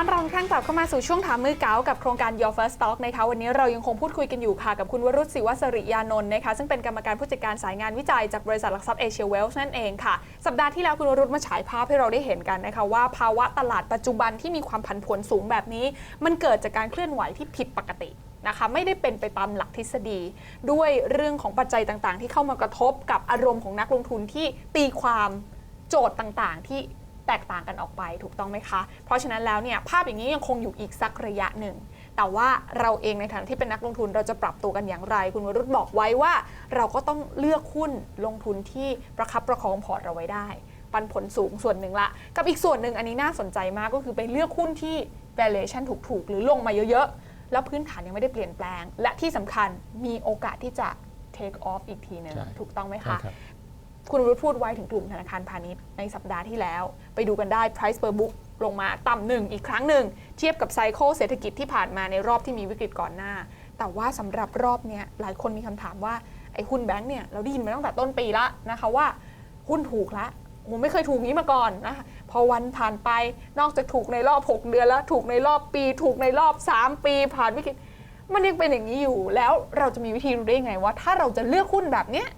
ต้อนรับท่านกลับเข้ามาสู่ช่วงถามมือเก๋ากับโครงการ Your First Stock นะคะวันนี้เรายังคงพูดคุยกันอยู่ค่ะกับคุณวรุษศิวสริยานนท์นะคะซึ่งเป็นกรรมการผู้จัดการสายงานวิจัยจากบริษัทหลักทรัพย์เอเชียเวลส์นั่นเองค่ะ สัปดาห์ที่แล้วคุณวรุษมาฉายภาพให้เราได้เห็นกันนะคะว่าภาวะตลาดปัจจุบันที่มีความผันผวนสูงแบบนี้ มันเกิดจากการเคลื่อนไหวที่ผิดปกตินะคะไม่ได้เป็นไปตามหลักทฤษฎี ด้วยเรื่องของปัจจัยต่างๆ ที่เข้ามากระทบกับอารมณ์ของนักลงทุนที่ตีความโจทย์ต่างๆ ที่ แตกต่างกันออกไปถูกต้องไหมคะ เพราะฉะนั้นแล้วเนี่ยภาพอย่างนี้ยังคงอยู่อีกสักระยะหนึ่ง แต่ว่าเราเองในฐานะที่เป็นนักลงทุนเราจะปรับตัวกันอย่างไร คุณวรุษบอกไว้ว่า เราก็ต้องเลือกหุ้นลงทุนที่ประคับประคองพอร์ตเราไว้ได้ ปันผลสูงส่วนหนึ่งละกับอีกส่วนหนึ่งอันนี้น่าสนใจมากก็คือไปเลือกหุ้นที่ valuation ถูกๆหรือลงมาเยอะๆแล้วพื้นฐานยังไม่ได้เปลี่ยนแปลง และที่สำคัญมีโอกาสที่จะ take off อีกทีหนึงใช่ถูกต้องไหมใช่คะ คุณรุธพูดไว้ถึงกลุ่มธนาคารพาณิชย์ในสัปดาห์ที่แล้ว ไปดูกันได้ price per book ลงมาต่ำหนึ่งอีกครั้งหนึ่ง เทียบกับไซเคิลเศรษฐกิจที่ผ่านมาในรอบที่มีวิกฤตก่อนหน้า แต่ว่าสำหรับรอบนี้หลายคนมีคำถามว่า ไอ้หุ้นแบงก์เนี่ย เราได้ยินมาตั้งแต่ต้นปีละนะคะว่า หุ้นถูกละโอ้ไม่เคยถูกงี้มาก่อนนะคะพอวันผ่านไปนอกจากถูกในรอบ 6 เดือนแล้วถูกในรอบปี ถูกในรอบ 3 ปีผ่านวิกฤตมันยังเป็นอย่างนี้อยู่แล้วเราจะมีวิธีรู้ได้ไงว่า ถ้าเราจะเลือกหุ้นแบบเนี้ย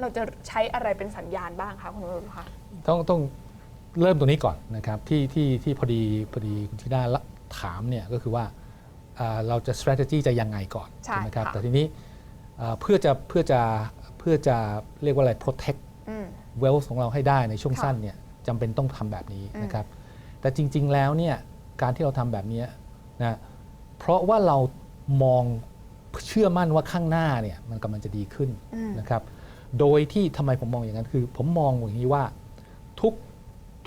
เราจะใช้อะไรเป็นสัญญาณบ้างคะคุณวรุษคะต้องต้องเริ่มตรงนี้ก่อนนะครับที่ที่ที่พอดีพอดีคุณธิดาละถามเนี่ยก็คือว่าอ่าเราจะ strategy จะยังไงก่อนใช่ไหมครับค่ะแต่ทีนี้อ่าเพื่อจะเพื่อจะเพื่อจะเรียกว่าอะไร protect อืม wealth ของเราให้ได้ในช่วงค่ะสั้นเนี่ยจำเป็นต้องทำแบบนี้อืมนะครับ แต่จริง ๆ แล้วเนี่ยการที่เราทำแบบเนี้ยนะเพราะว่าเรามองเชื่อมั่นว่าข้างหน้าเนี่ยมันกำลังจะดีขึ้นอืมนะครับ โดยที่ทำไมผมมองอย่างนั้นคือ ผมมองอย่างนี้ว่าทุก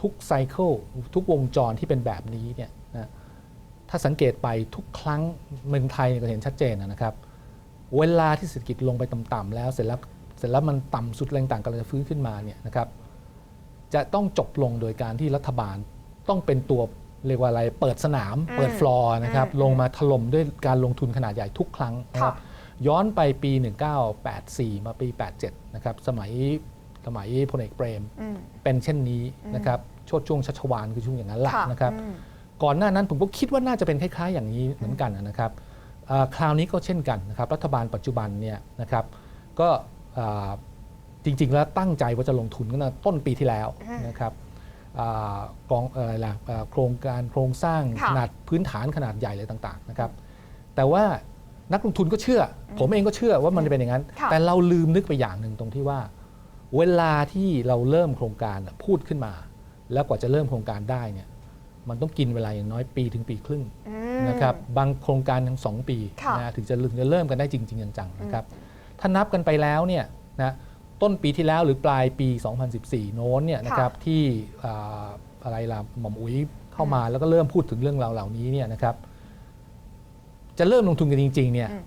ทุกไซเคิลทุกวงจรที่เป็นแบบนี้เนี่ยนะถ้าสังเกตไปทุกครั้งเมืองไทยก็เห็นชัดเจนนะครับ เวลาที่เศรษฐกิจลงไปต่ำๆแล้วเสร็จแล้วเสร็จแล้วมันต่ำสุดแรงต่างกำลังจะฟื้นขึ้นมาเนี่ยนะครับ จะต้องจบลงโดยการที่รัฐบาลต้องเป็นตัวเรียกว่าอะไรเปิดสนามอืมเปิดฟลอร์นะครับอืมลงมาถล่มด้วยการลงทุนขนาดใหญ่ทุกครั้งนะครับค่ะ ย้อนไปปี 1984 มาปี 87 นะครับ สมัยสมัยพลเอกเปรมอืมเป็นเช่นนี้อืมนะครับโชดช่วงชัชวานคือช่วงอย่างนั้นแหละค่ะนะครับอืมก่อนหน้านั้นผมก็คิดว่าน่าจะเป็นคล้ายๆอย่างนี้เหมือนกันนะครับอ่าคราวนี้ก็เช่นกันนะครับรัฐบาลปัจจุบันเนี่ยนะครับก็อ่าจริงๆแล้วตั้งใจว่าจะลงทุนกันตั้งแต่ต้นปีที่แล้วอืมนะครับอากองเอ่ออะไรล่ะอ่าโครงการโครงสร้างค่ะขนาดพื้นฐานขนาดใหญ่เลยต่างๆนะครับแต่ว่า นักลงทุนก็เชื่ออผมเองก็เชื่อว่ามันจะเป็นอย่างนั้นค่ะแต่เราลืมนึกไปอย่างหนึ่งตรงที่ว่า เวลาที่เราเริ่มโครงการน่ะพูดขึ้นมา แล้วกว่าจะเริ่มโครงการได้เนี่ยมันต้องกินเวลาอย่างน้อยปีถึงปีครึ่งอืมนะครับบางโครงการทั้งสองปีค่ะนะถึงจะถึงจะเริ่มกันได้จริงๆจังๆนะครับถ้านับกันไปแล้วเนี่ยนะต้นปีที่แล้วหรือปลายปี 2014 โน้นเนี่ยนะครับที่อ่าอะไรล่ะหม่อมอุ๋ยเข้ามาแล้วก็เริ่มพูดถึงเรื่องราวเหล่านี้เนี่ยนะครับ จะเริ่มลงทุนกันจริงๆเนี่ยอืม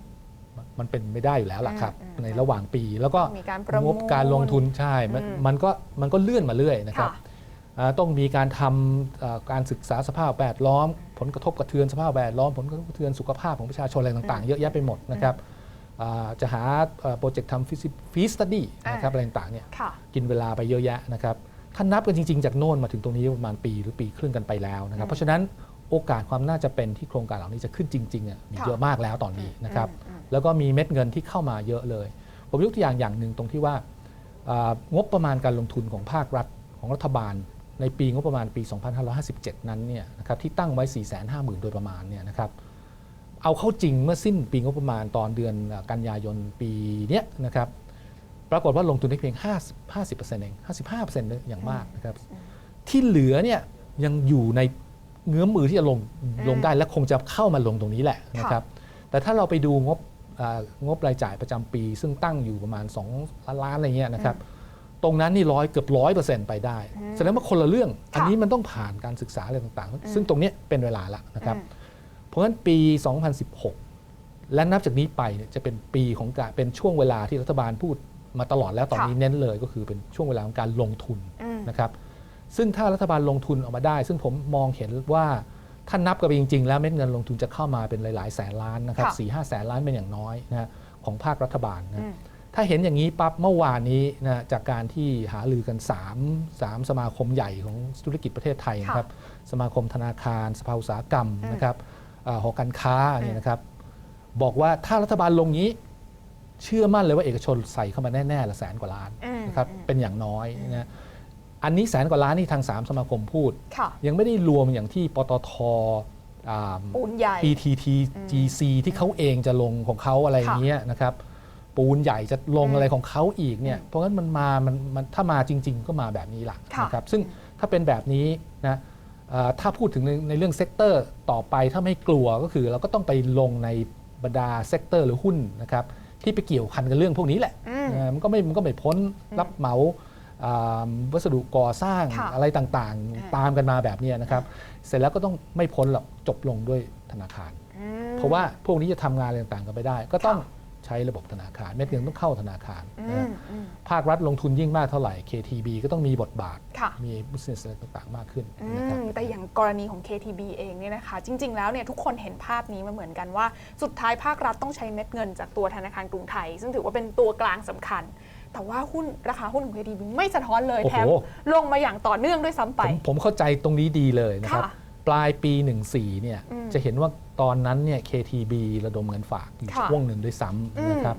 มันเป็นไม่ได้อยู่แล้วล่ะครับ อืมอืมในระหว่างปีแล้วก็มีการประมูลงบการลงทุนใช่มันอืม มันก็มันก็เลื่อนมาเรื่อยนะครับค่ะอ่าต้องมีการทำอ่าการศึกษาสภาพแวดล้อม ผลกระทบกระเทือนสภาพแวดล้อม ผลกระทบกระเทือนสุขภาพของประชาชนอะไรต่างๆ เยอะแยะไปหมดนะครับอ่าจะหาโปรเจกต์ทำฟีสตัดดี้นะครับอ่า อะไรต่างๆเนี่ยค่ะ กินเวลาไปเยอะแยะนะครับถ้านับกันจริงๆ จากโน่นมาถึงตรงนี้ประมาณปีหรือปีครึ่งกันไปแล้วนะครับ เพราะฉะนั้น โอกาสความน่าจะเป็นที่โครงการเหล่านี้จะขึ้นจริงๆอะมีค่ะเยอะมากแล้วตอนนี้นะครับอืมอืมแล้วก็มีเม็ดเงินที่เข้ามาเยอะเลย ผมยกตัวอย่างอย่างหนึ่งตรงที่ว่าอ่างบประมาณการลงทุนของภาครัฐของรัฐบาล ในปีงบประมาณปี 2557 นั้นเนี่ยนะครับที่ตั้งไว้ 450,000 โดยประมาณเนี่ยนะครับเอาเข้าจริงเมื่อสิ้นปีงบประมาณตอนเดือนอ่ากันยายนปีเนี้ยนะครับปรากฏว่าลงทุนได้เพียง 50 50%เอง 55%เลยอย่างมากนะครับที่เหลือเนี่ยยังอยู่ใน เงื้อมมือที่จะลงลงได้และคงจะเข้ามาลงตรงนี้แหละนะครับ แต่ถ้าเราไปดูงบอ่างบรายจ่ายประจำปี ซึ่งตั้งอยู่ประมาณ2ล้านล้านอะไรเงี้ยนะครับ ตรงนั้นนี่ร้อยเกือบร้อยเปอร์เซ็นต์ไปได้แสดงว่าคนละเรื่อง อันนี้มันต้องผ่านการศึกษาอะไรต่างๆ ซึ่งตรงเนี้ยเป็นเวลาละนะครับอืมเพราะฉะนั้นปี 2016 และนับจากนี้ไปเนี่ยจะเป็นปีของการเป็นช่วงเวลาที่รัฐบาลพูดมาตลอดแล้วตอนนี้ค่ะเน้นเลยก็คือเป็นช่วงเวลาของการลงทุนอืมนะครับ ซึ่งถ้ารัฐบาลลงทุนออกมาได้ ซึ่งผมมองเห็นว่าถ้านับกันไปจริง ๆ แล้วเม็ดเงินลงทุนจะเข้ามาเป็นหลาย ๆ แสนล้านนะครับค่ะสี่ห้าแสนล้านเป็นอย่างน้อยนะฮะของภาครัฐบาลนะอืมถ้าเห็นอย่างนี้ปั๊บเมื่อวานนี้นะจากการที่หาลือกัน 3 3 สมาคมใหญ่ของธุรกิจประเทศไทยนะครับสมาคมธนาคาร สภาอุตสาหกรรมนะครับอ่าหอการค้าเนี่ยนะครับบอกว่าถ้ารัฐบาลลงนี้เชื่อมั่นเลยว่าเอกชนใส่เข้ามาแน่ๆละแสนกว่าล้านอืมนะครับเป็นอย่างน้อยนะ อันนี้แสนกว่าล้านนี่ทาง 3 สมาคมพูดค่ะยังไม่ได้รวมอย่างที่ปตทอ่าปูนใหญ่ PTT GC ที่เขาเองจะลงของเขาอะไรอย่างเงี้ยนะครับปูนใหญ่จะลงอืมอะไรของเขาอีกเนี่ยเพราะงั้นมันมามันมันถ้ามาจริง ๆ ก็มาแบบนี้ล่ะค่ะนะครับซึ่งถ้าเป็นแบบนี้นะเอ่อถ้าพูดถึงในในเรื่องเซกเตอร์ต่อไปถ้าไม่กลัวก็คือเราก็ต้องไปลงในบรรดาเซกเตอร์หรือหุ้นนะครับที่ไปเกี่ยวพันกับเรื่องพวกนี้แหละอืมเอ่อมันก็ไม่มันก็ไม่พ้นรับเหมาอ่า วัสดุก่อสร้างค่ะอะไรต่างอ่าๆตามกันมาแบบเนี้ยนะครับ เสร็จแล้วก็ต้องไม่พ้นหรอกจบลงด้วยธนาคาร อืม เพราะว่าพวกนี้จะทำงานอะไรต่างๆกันไม่ได้ ก็ต้องค่ะใช้ระบบธนาคารเม็ดเงินต้องเข้าธนาคารอืนะมอืม ภาครัฐลงทุนยิ่งมากเท่าไหร่ KTB ก็ต้องมีบทบาท ค่ะ มี business อะไรต่างๆ มากขึ้นอืนะครับ มแต่อย่างกรณีของ KTB เองเนี่ยนะคะ จริง ๆ แล้วเนี่ยทุกคนเห็นภาพนี้มาเหมือนกันว่า สุดท้ายภาครัฐต้องใช้เม็ดเงินจากตัวธนาคารกรุงไทย ซึ่งถือว่าเป็นตัวกลางสำคัญ แต่ว่าหุ้นราคาหุ้นของ KTB ไม่สะท้อนเลยโอ้โหแถมลงมาอย่างต่อเนื่องด้วยซ้ำไป ผมผมเข้าใจตรงนี้ดีเลยนะครับค่ะปลายปี 14เนี่ยอืมจะเห็นว่าตอนนั้นเนี่ย KTB ระดมเงินฝากอยู่ค่ะช่วงหนึ่งด้วยซ้อืมำนะครับ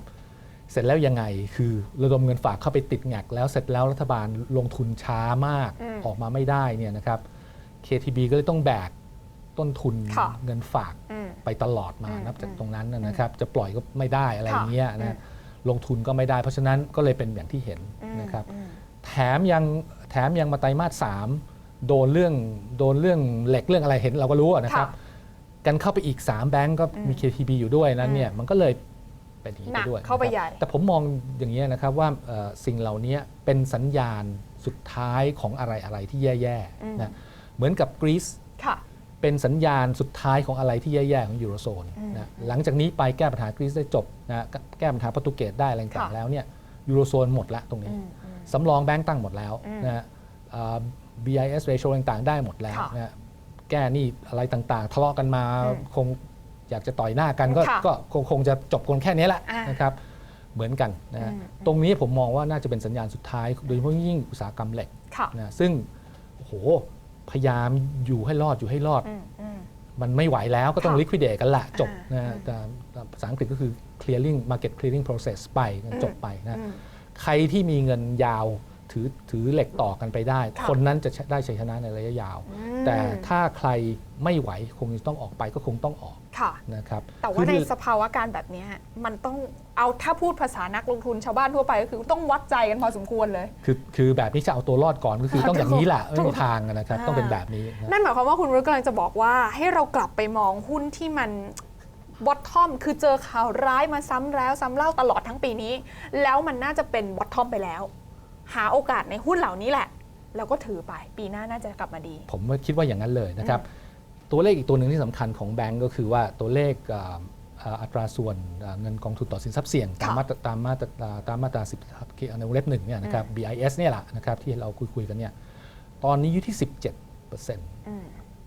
เสร็จแล้วยังไงคือระดมเงินฝากเข้าไปติดแงกแล้วเสร็จแล้วรัฐบาลลงทุนช้ามากอืมออกมาไม่ได้เนี่ยนะครับ KTB ก็เลยต้องแบกต้นทุนค่ะเงินฝากอืมไปตลอดมาอืมนับจากตรงนั้นนะนะครับ จะปล่อยก็ไม่ได้อะไรอย่างเงี้ยค่ะนะ ลงทุนก็ไม่ได้ เพราะฉะนั้นก็เลยเป็นอย่างที่เห็นอืมนะครับอืมแถมยังแถมยังมาไตรมาสสามโดนเรื่องโดนเรื่องเหล็กเรื่องอะไรเห็นเราก็รู้อะนะครับกันเข้าไปอีก 3 แบงก์ก็มี KTB อยู่ด้วยนั้นเนี่ยมันก็เลยเป็นอย่างนี้หนัไปกด้วยเข้าไปนะครับใหญ่แต่ผมมองอย่างนี้ยนะครับว่าเอ่อสิ่งเหล่านี้เป็นสัญญาณสุดท้ายของอะไรอะไรที่แย่อืมๆนะเหมือนกับกรีซค่ะ เป็นสัญญาณสุดท้ายของอะไรที่แย่ๆของยูโรโซนอืมนะหลังจากนี้ไปแก้ปัญหากรีซได้จบนะแก้ปัญหาโปรตุเกสได้อะไรต่างค่ะๆแล้วเนี่ยยูโรโซนหมดละตรงนี้อืมอืมสำรองแบงก์ตั้งหมดแล้วอืมนะฮะอ่า BIS ratio ต่างๆ ได้หมดแล้วค่ะนะฮะแก้หนี่อะไรต่างๆ ทะเลาะกันมาอืมคงอยากจะต่อยหน้ากันก็ค่ะก็คงคงจะจบคนแค่นี้แหละอ่านนะครับเหมือนกันนะฮะอืมตรงนี้ผมมองว่าน่าจะเป็นสัญญาณสุดท้าย โดยเฉพาะยิ่งอุตสาหกรรมเหล็กค่ะนะซึ่งโอ้โห พยายามอยู่ให้รอดอยู่ให้รอด อืมอืม มันไม่ไหวแล้วก็ต้องค่ะ liquidate กันละจบอ่านะฮะแต่แต่ภาษาอังกฤษก็คือ clearing market clearing process ไปจบไปนะ อืม ใครที่มีเงินยาว ถือถือเหล็กต่อกันไปได้ค่ะคนนั้นจะได้ชัยชนะในระยะยาวอืมแต่ถ้าใครไม่ไหวคงจะต้องออกไปก็คงต้องออกค่ะนะครับแต่ว่าในคือสภาวะการแบบเนี้ยมันต้องเอาถ้าพูดภาษานักลงทุนชาวบ้านทั่วไปก็คือต้องวัดใจกันพอสมควรเลย คือคือแบบนี้จะเอาตัวรอดก่อนก็คือต้องอย่างนี้แหละไม่มีทางนะครับอ่าต้องเป็นแบบนี้นะนั่นหมายความว่าคุณรุ่กำลังจะบอกว่าให้เรากลับไปมองหุ้นที่มันบอททอมคือเจอข่าวร้ายมาซ้ำแล้วซ้ำเล่าตลอดทั้งปีนี้ แล้วมันน่าจะเป็นบอททอมไปแล้ว หาโอกาสในหุ้นเหล่านี้แหละ แล้วก็ถือไปปีหน้าน่าจะกลับมาดี ผมว่าคิดว่าอย่างนั้นเลยนะครับ ตัวเลขอีกตัวหนึ่งที่สำคัญของแบงก์ก็คือว่าตัวเลขอ่าอ่าอัตราส่วนอ่าเงินกองทุนต่อสินทรัพย์เสี่ยง ตามค่ะมาตราตามมาตราอ่าตามมาตรา10ครับในวงเล็บหนึ่งเนี่ยนะครับ BIS เนี่ยแหละนะครับที่เราคุยคุยๆกันเนี่ยตอนนี้อยู่ที่ 17เปอร์เซ็นต์อืม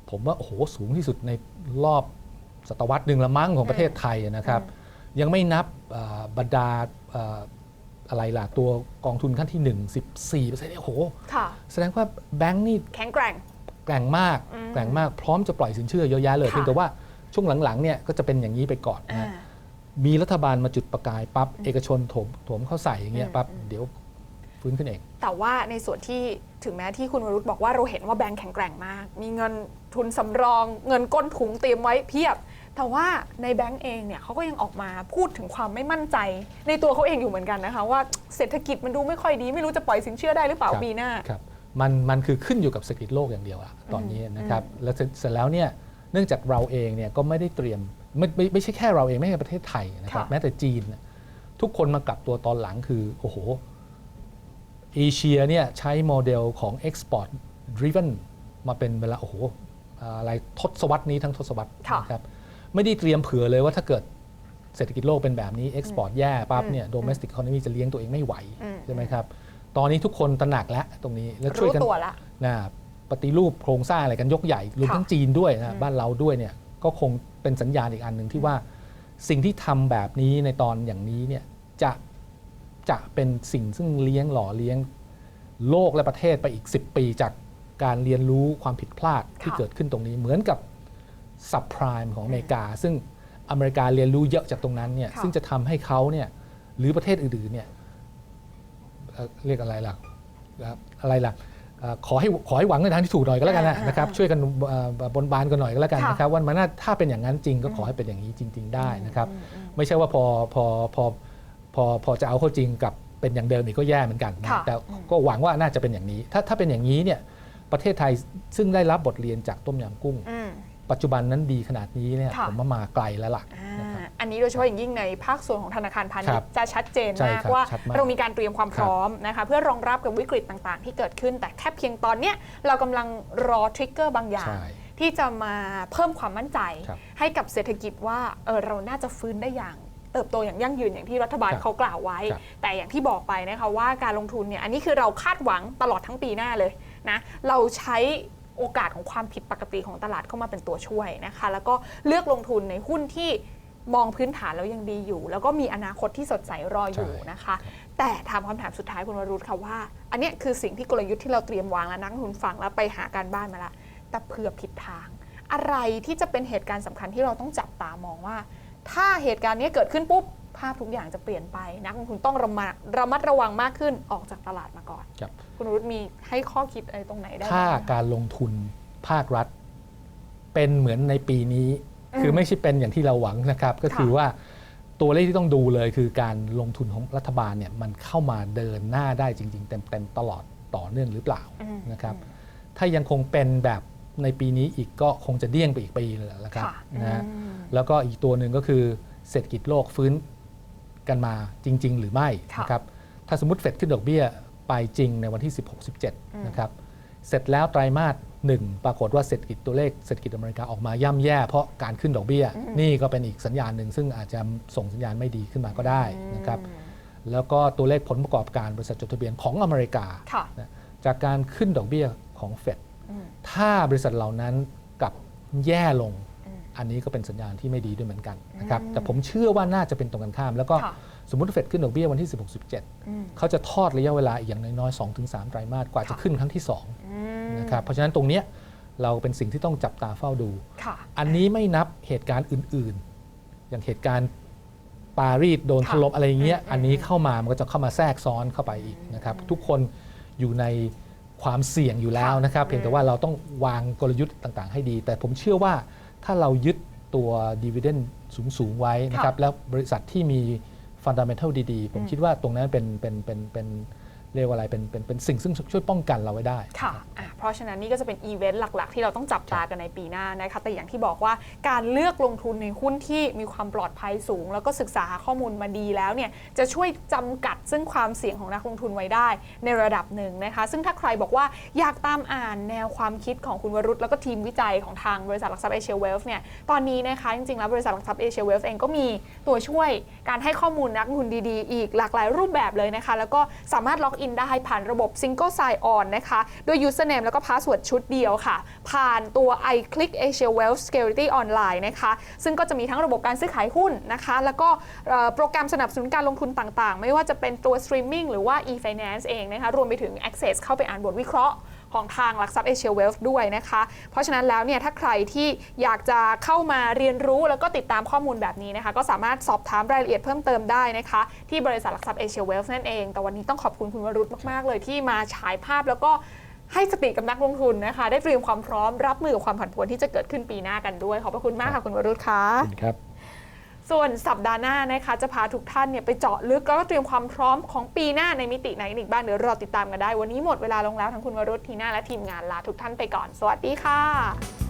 ผมว่าโอ้โหสูงที่สุดในรอบศตวรรษหนึ่งละมั้งของประเทศไทยนะครับ ยังไม่นับอ่าบรรดา อ่าอะไรล่ะ ตัวกองทุนขั้นที่ 1 14เปอร์เซ็นต์โอ้โหค่ะแสดงว่าแบงก์นี่แข็งแกร่งแกร่งมากอืมแกร่งมากพร้อมจะปล่อยสินเชื่อเยอะแยะเลยค่ะเพียงแต่ว่าช่วงหลังๆเนี่ยก็จะเป็นอย่างนี้ไปก่อนอ่านะมีรัฐบาลมาจุดประกายปั๊บเอกชนโถมโถมเข้าใส่อย่างเงี้ยอืมปั๊บอืมเดี๋ยวฟื้นขึ้นเอง แต่ว่าในส่วนที่ถึงแม้ที่คุณวรุษบอกว่าเราเห็นว่าแบงค์แข็งแกร่งมาก มีเงินทุนสำรอง เงินก้นถุงเตรียมไว้เพียบ แต่ว่าในแบงก์เองเนี่ยเขาก็ยังออกมาพูดถึงความไม่มั่นใจ ในตัวเขาเองอยู่เหมือนกันนะคะว่าเศรษฐกิจมันดูไม่ค่อยดี ไม่รู้จะปล่อยสินเชื่อได้หรือเปล่าครับปีหน้าครับมันมันคือขึ้นอยู่กับเศรษฐกิจโลกอย่างเดียวอะตอนนี้นะครับแล้วเสร็จเสร็จแล้วเนี่ยเนื่องจากเราเองเนี่ยก็ไม่ได้เตรียมไม่ไม่ไม่ใช่แค่เราเองไม่ใช่ประเทศไทยนะครับค่ะแม้แต่จีนน่ะทุกคนมากลับตัวตอนหลังคือโอ้โหเอเชียเนี่ยใช้โมเดลของ export driven มาเป็นเวลาโอ้โหอะไรทศวรรษนี้ทั้งทศวรรษค่ะนะครับ ไม่ได้เตรียมเผื่อเลยว่าถ้าเกิดเศรษฐกิจโลกเป็นแบบนี้ export แย่ปั๊บเนี่ย domestic economy จะเลี้ยงตัวเองไม่ไหวอืมใช่ไหมครับตอนนี้ทุกคนตระหนักแล้วตรงนี้แล้วช่วยรู้กันตัวละนะปฏิรูปโครงสร้างอะไรกันยกใหญ่รวมค่ะทั้งจีนด้วยนะบ้านเราด้วยเนี่ยก็คงเป็นสัญญาณอีกอันหนึ่งที่ว่าสิ่งที่ทำแบบนี้ในตอนอย่างนี้เนี่ยจะจะเป็นสิ่งซึ่งเลี้ยงหล่อเลี้ยงโลกและประเทศไปอีก 10 ปีจากการเรียนรู้ความผิดพลาดที่ค่ะเกิดขึ้นตรงนี้เหมือนกับ ซับไพรม์ของอเมริกา ซึ่งอเมริกาเรียนรู้เยอะจากตรงนั้นเนี่ยค่ะซึ่งจะทำให้เขาเนี่ยหรือประเทศอื่นๆเนี่ยเอ่อเรียกอะไรล่ะนะครับอะไรล่ะเอ่อขอให้ขอให้หวังในทางที่ถูกหน่อยก็แล้วกันนะอ่านะครับอ่าช่วยกันเอ่อบนบานกันหน่อยก็แล้วกันค่ะนะครับว่ามันน่าถ้าเป็นอย่างนั้นจริงก็ขอให้เป็นอย่างนี้จริง ๆ ได้นะครับอืมอืมไม่ใช่ว่าพอพอพอพอพอจะเอาเข้าจริงกับเป็นอย่างเดิมอีกก็แย่เหมือนกันนะค่ะแต่อืมก็หวังว่าน่าจะเป็นอย่างนี้ ถ้าถ้าเป็นอย่างนี้เนี่ยประเทศไทยซึ่งได้รับบทเรียนจากต้มยำกุ้งอืม ปัจจุบันนั้นดีขนาดนี้เนี่ยค่ะ ผมว่ามาไกลแล้วล่ะอ่านะครับ อันนี้โดยเฉพาะอย่างยิ่งในภาคส่วนของธนาคารพาณิชครัย์บจะชัดเจนใช่มากครับว่าชัดมากเรามีการเตรียมความพร้อมนะคะเพื่อรองรับกับวิกฤตต่างๆ ที่เกิดขึ้น แต่แค่เพียงตอนเนี้ยเรากำลังรอทริกเกอร์บางอย่าง ใช่ที่จะมาเพิ่มความมั่นใจ ครับให้กับเศรษฐกิจว่าเออเราน่าจะฟื้นได้อย่าง เติบโตอย่างยั่งยืนอย่างที่รัฐบาลครับเขากล่าวไว้ ครับ แต่อย่างที่บอกไปนะคะว่าการลงทุนเนี่ยอันนี้คือเราคาดหวังตลอดทั้งปีหน้าเลยนะเราใช้ โอกาสของความผิดปกติของตลาดเข้ามาเป็นตัวช่วยนะคะ แล้วก็เลือกลงทุนในหุ้นที่มองพื้นฐานแล้วยังดีอยู่ แล้วก็มีอนาคตที่สดใสรออยู่นะคะ แต่ถามคำถามสุดท้ายคุณวรุษค่ะว่า อันนี้คือสิ่งที่กลยุทธ์ที่เราเตรียมวางแล้วนักทุนฟังแล้วไปหาการบ้านมาละแต่เผื่อผิดทาง อะไรที่จะเป็นเหตุการณ์สำคัญที่เราต้องจับตามองว่า ถ้าเหตุการณ์นี้เกิดขึ้นปุ๊บ ภาพทุกอย่างจะเปลี่ยนไปนักลงทุนต้องระมัดระมัดระวังมากขึ้นออกจากตลาดมาก่อนครับ คุณรุตมีให้ข้อคิดอะไรตรงไหนได้ถ้าบ้างการลงทุนภาครัฐ เป็นเหมือนในปีนี้ อืมคือไม่ใช่เป็นอย่างที่เราหวังนะครับ ก็คือค่ะ ว่าตัวเลขที่ต้องดูเลยคือการลงทุนของรัฐบาลเนี่ยมันเข้ามาเดินหน้าได้จริง ๆ เต็มๆตลอดต่อเนื่องหรือเปล่าอืมนะครับ ถ้ายังคงเป็นแบบในปีนี้อีกก็คงจะเดี้ยงไปอีกปีเลยแหละครับค่ะนะฮะ อืม แล้วก็อีกตัวหนึ่งก็คือเศรษฐกิจโลกฟื้น กันมาจริง ๆ หรือไม่ค่ะนะครับถ้าสมมติเฟดขึ้นดอกเบี้ยไปจริงในวันที่ 16-17 นะครับเสร็จแล้วไตรมาสหนึ่งปรากฏว่าเศรษฐกิจตัวเลขเศรษฐกิจอเมริกาออกมาย่ำแย่ เพราะการขึ้นดอกเบี้ย นี่ก็เป็นอีกสัญญาณหนึ่งซึ่งอาจจะส่งสัญญาณไม่ดีขึ้นมาก็ได้นะครับแล้วก็ตัวเลขผลประกอบการบริษัทจดทะเบียนของอเมริกาค่ะนะจากการขึ้นดอกเบี้ยของเฟดอืมถ้าบริษัทเหล่านั้นกลับแย่ลง อืมอันนี้ก็เป็นสัญญาณที่ไม่ดีด้วยเหมือนกันนะครับอืมแต่ผมเชื่อว่าน่าจะเป็นตรงกันข้าม แล้วก็ค่ะสมมติว่าเฟดขึ้นดอกเบี้ยวันที่ 16 อืม17 เขาจะทอดระยะเวลาอีกอย่างน้อยๆ2-3ไตรมาสกว่าจะค่ะขึ้นครั้งที่อืม2นะครับเพราะฉะนั้นตรงเนี้ยเราเป็นสิ่งที่ต้องจับตาเฝ้าดู ค่ะ อันนี้ไม่นับเหตุการณ์อื่นๆ อย่างเหตุการณ์ปารีสโดนค่ะถล่มอะไรอย่างเงี้ยอืมอันนี้เข้ามามันก็จะเข้ามาแทรกซ้อนเข้าไปอีกนะครับ ทุกคนอยู่ในความเสี่ยงอยู่แล้วนะครับค่ะเพียงแต่ว่าเราต้องวางกลยุทธ์ต่างๆ ให้ดี แต่ผมเชื่อว่า ถ้าเรายึดตัวดีเวเดนสูงๆไว้นะครับ แล้วบริษัทที่มีฟันดัมเ n ทัลดี ๆ ผมคิดว่าตรงนั้นเป็นเป็นเป็นเป็น เรียกว่าอะไรเป็นเป็นเป็นสิ่งซึ่งช่วยป้องกันเราไว้ได้ ค่ะอะ เพราะฉะนั้นนี่ก็จะเป็นอีเวนต์หลักๆ ที่เราต้องจับตากันในปีหน้านะคะ แต่อย่างที่บอกว่าการเลือกลงทุนในหุ้นที่มีความปลอดภัยสูง แล้วก็ศึกษาข้อมูลมาดีแล้วเนี่ยจะช่วยจำกัดซึ่งความเสี่ยงของนักลงทุนไว้ได้ในระดับหนึ่งนะคะ ซึ่งถ้าใครบอกว่าอยากตามอ่านแนวความคิดของคุณวรุษแล้วก็ทีมวิจัยของทางบริษัทหลักทรัพย์เอเชียเวลส์เนี่ยตอนนี้นะคะจริงๆแล้วบริษัทหลักทรัพย์เอเชียเวลส์เองก็มีตัวช่วยการให้ข้อมูลนักลงทุนดีๆ อีกหลากหลายรูปแบบเลยนะคะ แล้วก็สามารถล็อกอินได้ผ่านระบบ Single Sign On นะคะโดย username แล้วก็ password ชุดเดียวค่ะ ผ่านตัว iClick Asia Wealth Security Online นะคะซึ่งก็จะมีทั้งระบบการซื้อขายหุ้นนะคะแล้วก็โปรแกรมสนับสนุนการลงทุนต่างๆ ไม่ว่าจะเป็นตัว streaming หรือว่า e-finance เองนะคะรวมไปถึง access เข้าไปอ่านบทวิเคราะห์ ของทางหลักทรัพย์เอเชียเวลส์ด้วยนะคะ เพราะฉะนั้นแล้วเนี่ยถ้าใครที่อยากจะเข้ามาเรียนรู้แล้วก็ติดตามข้อมูลแบบนี้นะคะ ก็สามารถสอบถามรายละเอียดเพิ่มเติมได้นะคะ ที่บริษัทหลักทรัพย์เอเชียเวลส์นั่นเอง แต่วันนี้ต้องขอบคุณคุณวรุษมากๆเลยที่มาฉายภาพแล้วก็ให้สติกับนักลงทุนนะคะ ได้เตรียมความพร้อมรับมือกับความผันผวนที่จะเกิดขึ้นปีหน้ากันด้วย ขอบพระคุณมากค่ะคุณวรุษค่ะครับ ส่วนสัปดาห์หน้านะคะจะพาทุกท่านเนี่ยไปเจาะลึกแล้วก็เตรียมความพร้อมของปีหน้าในมิติไหนอีกบ้างเดี๋ยวรอติดตามกันได้ วันนี้หมดเวลาลงแล้วทั้งคุณวรุษทีน่าและทีมงานลาทุกท่านไปก่อน สวัสดีค่ะ